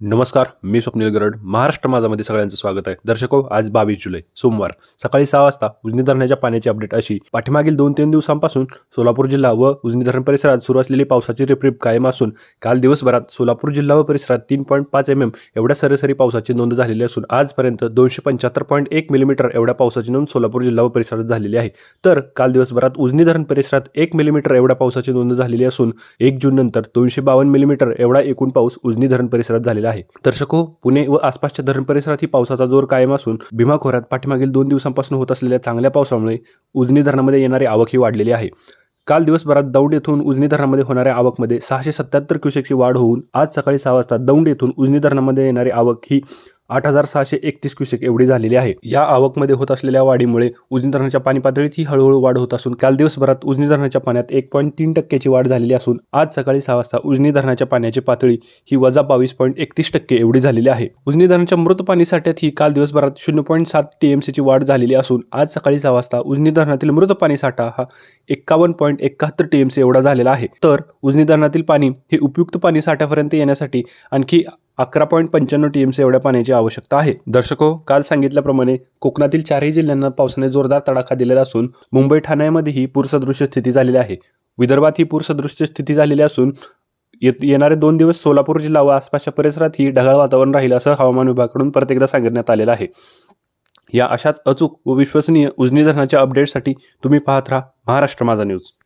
नमस्कार मी स्वप्नील गरड. महाराष्ट्र माझामध्ये सगळ्यांचं स्वागत आहे. दर्शको हो, आज बावीस जुलै सोमवार. सकाळी सहा वाजता उजनी धरणाच्या पाण्याची अपडेट अशी. पाठीमागील दोन तीन दिवसांपासून सोलापूर जिल्हा व उजनी धरण परिसरात सुरू असलेली पावसाची रिपरिप कायम असून काल दिवसभरात सोलापूर जिल्हा व परिसरात तीन पॉईंट पाच एम एम एवढ्या सरासरी पावसाची नोंद झालेली असून आजपर्यंत दोनशे पंच्याहत्तर पॉईंट एक मिलीमीटर एवढ्या पावसाची नोंद सोलापूर जिल्हा व परिसरात झालेली आहे. तर काल दिवसभरात उजनी धरण परिसरात एक मिलीमीटर एवढ्या पावसाची नोंद झालेली असून एक जून नंतर दोनशे बावन्न मिलीमीटर एवढा एकूण पाऊस उजनी धरण परिसरात झालेला आहे. दर्शको पुणे व आसपासच्या धरण परिसरात ही पावसाचा जोर कायम असून भीमा खोऱ्यात पाठीमागील दोन दिवसांपासून होत असलेल्या चांगल्या पावसामुळे उजनी धरणामध्ये येणारी आवकही वाढलेली आहे. काल दिवसभरात दौंड येथून उजनी धरणामध्ये होणाऱ्या आवकमध्ये सहाशे सत्याहत्तर क्युसेकची वाढ होऊन आज सकाळी सहा वाजता दौंड येथून उजनी धरणामध्ये येणारी आवक ही आठ हजार सहाशे एकतीस क्युसेक एवढी झालेली आहे. या आवकमध्ये होत असलेल्या वाढीमुळे उजनी धरणाच्या पाणी पातळीत ही हळूहळू वाढ होत असून काल दिवसभरात उजनी धरणाच्या पाण्यात एक पॉईंट तीन टक्क्याची वाढ झालेली असून आज सकाळी सहा वाजता उजनी धरणाच्या पाण्याची पातळी ही वजा बावीस पॉईंट एकतीस टक्के एवढी झालेली आहे. उजनी धरणाच्या मृत पाणी साठ्यात ही काल दिवसभरात शून्य पॉईंट सात टीएमसीची वाढ झालेली असून आज सकाळी सहा वाजता उजनी धरणातील मृत पाणी साठा हा एक्कावन्न पॉईंट एकाहत्तर टीएमसी एवढा झालेला आहे. तर उजनी धरणातील पाणी हे उपयुक्त पाणी साठ्यापर्यंत येण्यासाठी आणखी अकरा पॉईंट पंच्याण्णव टी एम सी एवढ्या पाण्याची आवश्यकता आहे. दर्शको काल सांगितल्याप्रमाणे कोकणातील चारही जिल्ह्यांना पावसाने जोरदार तडाखा दिलेला असून मुंबई ठाण्यामध्येही पूरसदृश्य स्थिती झालेली आहे. विदर्भात ही पूरसदृश्य स्थिती झालेली असून येत येणारे दोन दिवस सोलापूर जिल्हा व आसपासच्या परिसरात ही ढगाळ वातावरण राहील असं हवामान विभागाकडून परत एकदा सांगण्यात आलेलं आहे. या अशाच अचूक व विश्वसनीय उजनी धरणाच्या अपडेटसाठी तुम्ही पाहत राहा महाराष्ट्र माझा न्यूज